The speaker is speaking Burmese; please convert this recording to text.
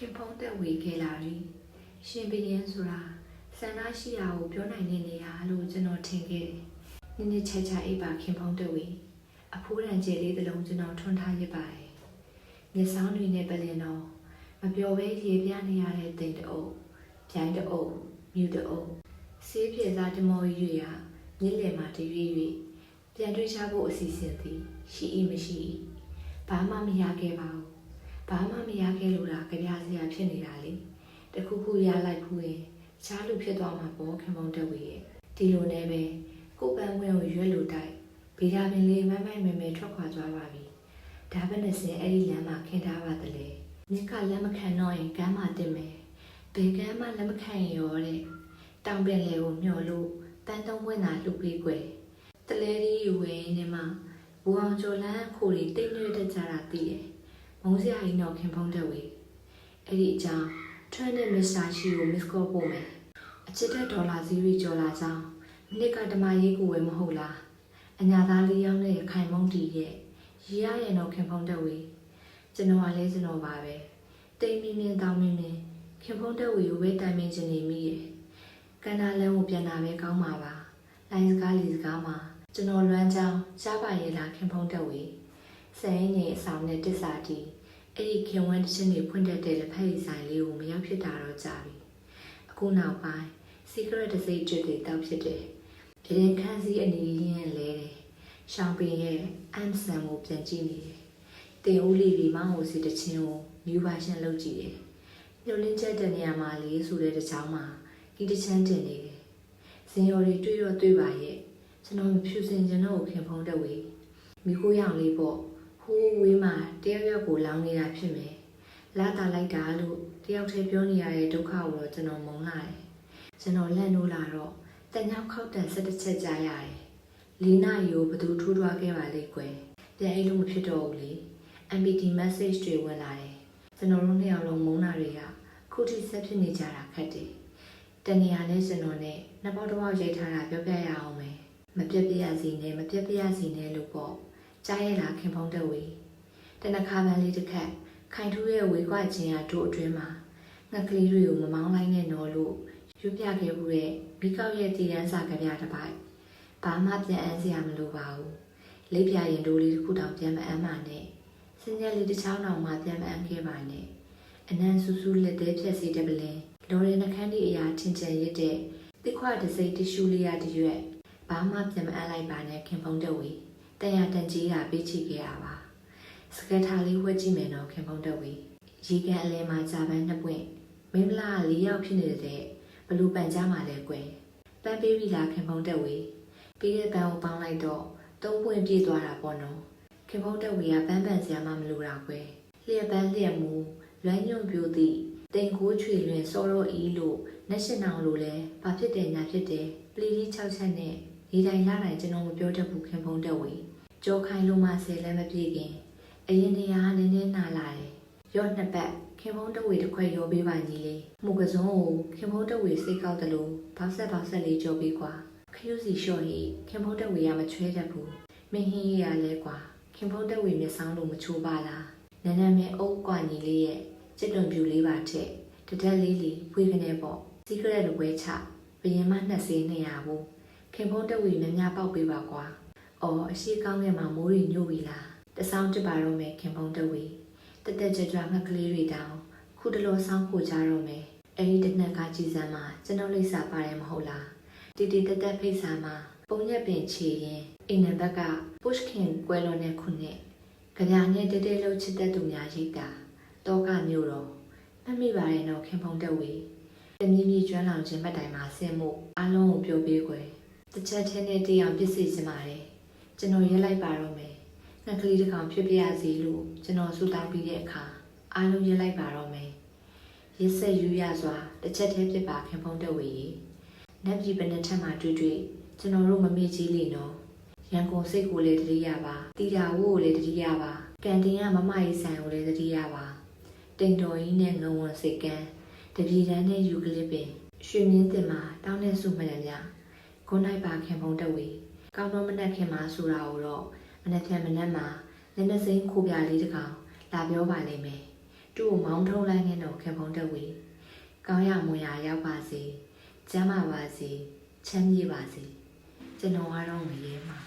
ခင်ဖုံးတက်ဝေခဲ့လာပြီရှင်ဘရင်ဆိုတာဆန္ဒရှိတာကိုပြောနိုင်နေနေရလို့ကျွန်တော်ထင်ခဲ့တယ်နည်းနည်းချာချာအိပ်ပါခင်ဖုံးတက်ဝေအဖိုးတန်ကျဲလေးတစ်လုံးကျွန်တော်ထွန်းထားရပါတယ်မျက်စောင်းတွေနဲ့ပလင်တော့မပျော်ပဲရေပြနေရတဲ့တိမ်တအုပ်ပြိုင်တအုပ်မြူတအုပ်ဆေးပြေစားတမောကြီးရမြစ်လယ်မှာတရွေ့၍ပြန်တွေ့ချဖို့အစီအစဉ်သည်ရှိ၏မရှိ၏ဘာမှမရခဲ့ပါဘူးဘာမှမရခဲ့လို့လားကြပြစရာဖြစ်နေတာလေ တခုခုရလိုက်ခုရင်တခြားလူဖြစ်သွားမှာပေါ့ခင်မုံတက်ဝေရဲ့ဒီလိုနဲ့ပဲကိုယ်ပန်းဝင်ကိုရွက်လို့တိုက်ဗီတာမင်လေးမမိုက်မဲမဲထွက်ခွာသွားပါပြီဒါပဲနဲ့စင်အဲ့ဒီလမ်းမှာခင်းထားပါတလေမြစ်ကလက်မခံတော့ရင်ကမ်းမှာတင်မယ်ဘယ်ကမ်းမှလက်မခံရင်ရောတဲ့တောင်ပင်လေကိုမျောလို့တန်းတုံးဝင်တာလှုပ်ပြီးကွယ်တလဲလေးဝဲနေမှာဘူအောင်ကျော်လန်းခိုတွေတိတ်နှွေ့တတ်ကြတာသိတယ်မုန်းစရာကြီးတော့ခင်ဖုံးတဲ့ဝေအဲ့ဒီအကြောင်း ထွန်းနဲ့မစ္စတာရှိကိုမစ်ကောပို့မယ်အချစ်တဲ့ဒေါ်လာစီးရီကျော်လာကြောင်းမနစ်ကဓမ္မရေးကိုဝယ်မဟုတ်လားအညာသားလေးယောင်းတဲ့ခိုင်မုံတီရဲ့ရီရရဲ့တော့ခင်ဖုံးတဲ့ဝေကျွန်တော်ကလည်းကျွန်တော်ပါပဲတိမ်မင်းမင်းတောင်းမင်းမင်းခင်ဖုံးတဲ့ဝေကိုပဲတိုင်မင်းချင်နေမိရဲ့ကန္နာလန်းကိုပြန်လာပဲကောင်းပါပါလိုင်းစကားလီစကားမှာကျွန်တော်လွမ်းချောင်းရှားပါရဲ့လားခင်ဖုံးတဲ့ဝေစဲငယ်အဆောင်နဲ့တစ္ဆာတီ အဲ့ဒီခင်ဝမ်းတစ်ချင်းတွေဖွင့်တတ်တဲ့လက်ဖက်ရည်ဆိုင်လေးကိုမရောက်ဖြစ်တာတော့ကြာပြီအခုနောက်ပိုင်း secret တစ်စိတ်ကျွတ်တွေတောက်ဖြစ်တယ်အရင်ခန်းစည်းအနေရင်းလဲတယ်ရှောင်းပင်ရဲ့အမ်ဆန်ကိုပြန်ကြည့်နေတယ်တင်ဦးလေးပြီးမောင်ကိုစီတစ်ချင်းကိုမြူပါရှင်လုပ်ကြည့်တယ်ညှို့လင်းချက်တဲ့နေရာမှာလေးဆိုတဲ့တစ်ချောင်းမှာဒီတစ်ချမ်းတင်နေတယ်ဇင်ရော်တွေတွေ့တော့တွေ့ပါရဲ့ကျွန်တော်မဖြူစင်ကျွန်တော်ကိုခင်ဖုံးတဲ့ဝေးမိခိုးရောင်လေးပေါ့ ဟိုးဝေးမှာတယောက်ယောက်ကိုလောင်းနေတာဖြစ်မယ်။လာတာလိုက်တာလို့တယောက်တည်းပြောနေရတဲ့ဒုက္ခကိုတော့ကျွန်တော်မုန်းလာတယ်။ကျွန်တော်လက်နိုးလာတော့တညောက်ခောက်တန်ဆက်တစ်ချက်ကြားရတယ်။လီနာယိုဘသူထိုးထွားခဲ့ပါလေကွယ်။ပြန်အိတ်လို့မဖြစ်တော့ဘူးလေ။ MPT message တွေဝင်လာတယ်။ကျွန်တော်တို့နှစ်ယောက်လုံးမုန်းတာတွေကခုထိဆက်ဖြစ်နေကြတာခက်တယ်။တနေရာနဲ့ကျွန်တော်နဲ့နှစ်ပေါက်တစ်ပေါက်ရိုက်ထားတာပြောပြရအောင်မယ်။မပြက်ပြရစီနဲ့မပြက်ပြရစီနဲ့လို့ပေါ့။ ကြားရလားခင်ဖုံးတဲ့ဝေတနခါပန်းလေးတစ်ခက်ခိုင်ထူးရဲ့ဝေကွချင်းရာတို့အတွင်းမှာငှက်ကလေးတွေကိုမမောင်းလိုက်နဲ့နော်လို့ယူပြခဲ့မှုတဲ့မိကောက်ရဲ့တည်တန်းစာကပြတစ်ပိုက်ဘာမှပြန်အန်းစရာမလိုပါဘူးလေးပြရင်တို့လေးတစ်ခုတောင်ပြန်မအမ်းပါနဲ့စင်ရက်လေးတစ်ချောင်းတောင်မှပြန်မအမ်းခဲ့ပါနဲ့အနန်းဆူဆူလက်သေးဖြက်စီတဲ့ပလင်လော်ရဲနှခမ်းဒီအရာထင်ချင်ရတဲ့တိခွတစိတ်တ िश ူလေးရတရွက်ဘာမှပြန်မအမ်းလိုက်ပါနဲ့ခင်ဖုံးတဲ့ဝေ တန်ရတန်ကြီးတာပေးချခဲ့ရပါစကက်ထာလေးဝှက်ကြည့်မယ်နော်ခင်ဖုံးတက်ဝေရေကန်အလဲမှာဂျာပန်နှစ်ပွင့်မင်းမလားလေးယောက်ဖြစ်နေတဲ့ဘလူပန်ကြားမှာလဲကွယ်ပန်းပေးပြီလားခင်ဖုံးတက်ဝေပြီးတဲ့ပန်းကိုပေါင်းလိုက်တော့သုံးပွင့်ပြည့်သွားတာပေါ့နော်ခင်ဖုံးတက်ဝေကပန်းပန်စရာမှမလိုတာကွယ်လျက်ပန်းလျက်မူလွမ်းညွန့်ပြိုသည့်တိမ်ကိုးချွေလွင်စောရောအီးလို့နှက်ရှင်အောင်လို့လဲဘာဖြစ်တယ်ညာဖြစ်တယ်ပလီကြီး6ချက်နဲ့ဒီတိုင်းလာတိုင်းကျွန်တော်မပြောတတ်ဘူးခင်ဖုံးတက်ဝေ ကြောခိုင်းလို့မှဆယ်လည်းမပြေခင်အရင်နေရာနည်းနည်းနာလာတယ်ရော့နှစ်ပတ်ခင်ဖုံးတဝေတစ်ခွက်ရောပေးပါညီလေးမှုကစုံကိုခင်ဖုံးတဝေစိတ်ကောက်တယ်လို့ဘောက်ဆက်ဘောက်ဆက်လေးကြောပေးကွာခရုစီလျှော့ရေးခင်ဖုံးတဝေကမချွဲတတ်ဘူးမင်းဟင်းရလဲကွာခင်ဖုံးတဝေမျက်စောင်းလို့မချိုးပါလားနန်းနန်းမဲအုပ်ကွာညီလေးရဲ့จิตတွန်ပြူလေးပါထက်တတက်လေးလီဖွေးကနေပေါ့စီကရက်လိုပွဲချဘယင်မနှစ်စေး200ဘူးခင်ဖုံးတဝေများများပေါက်ပေးပါကွာ။ အော်အရှိကောင်းထဲမှာမိုးတွေညို့ပြီလား။တဆောင်းတစ်ပါတော့မယ်ခင်ဖုံးတဝေတက်တက်ကြွကြွငှက်ကလေးတွေတောင်ခုတလောဆောင်းကိုကြတော့မယ်။အဲဒီတစ်နက်ကကြည်စမ်းမှာကျွန်တော်လိပ်စာပါတယ်မဟုတ်လား။တီတီတက်တက်ဖိတ်စာမှာပုံရက်ပင်ချီရင်အိမ်နံဘက်ကပုရှ်ခင်ကွယ်လွန်တဲ့ခုနှစ်ကြညာနဲ့တဲတဲလှုပ်ချစ်တဲ့သူများရိတ်တာတောကမျိုးတော့မှတ်မိပါရဲ့တော့ခင်ဖုံးတဝေတမီးမီကျွမ်းလောင်ခြင်းမတိုင်မှာဆင်မှုအလုံးကိုပြောပေးွယ်တစ်ချက်ချင်းနဲ့တရားပြစ်စီချင်ပါတယ် ကျွန်တော်ရက်လိုက်ပါတော့မယ်။ငှက်ကလေးတစ်ကောင်ဖြစ်ပြရစီလို့ကျွန်တော်ဆူတောင်းပြီးတဲ့အခါအားလုံးရက်လိုက်ပါတော့မယ်။ရက်ဆက်ယူရစွာတစ်ချက်တည်းဖြစ်ပါခင်ဖုံးတက်ဝေကြီး။နက်ပြည်ဘယ်နှစ်ထက်မှတွေ့တွေ့ကျွန်တော်တို့မမေ့ကြီးလေနော်။ရန်ကုန်စိတ်ကိုလည်းတတိယပါ။တီတာဝို့ကိုလည်းတတိယပါ။ကန်တင်ကမမကြီးဆိုင်ကိုလည်းတတိယပါ။တိန်တော်ကြီးနဲ့ငဝွန်စိတ်ကန်းတပြည်တန်းနဲ့ယူကလစ်ပင်ရွှေမြင်းတင်မှာတောင်းတဲ့စုမှန်တယ်များ။ကိုနိုင်ပါခင်ဖုံးတက်ဝေကော င်းတော့မနှက်ခင်မှာဆိုတာကိုတော့မနှက်ဖြန်မနှက်မှာလက်နှစိမ်းခိုးပြလေးတစ်ကောင်လာပြောပါလိမ့်မယ်ဒသူ့ကိုမောင်းထုတ်လိုက်နေတော့ခင်ဖုံးတက်ဝေကောင်းရမွန်ရရောက်ပါစေကျမ်းမာပါစေချမ်းမြေ့ပါစေကျွန်တော်ကတော့ငရဲမှာ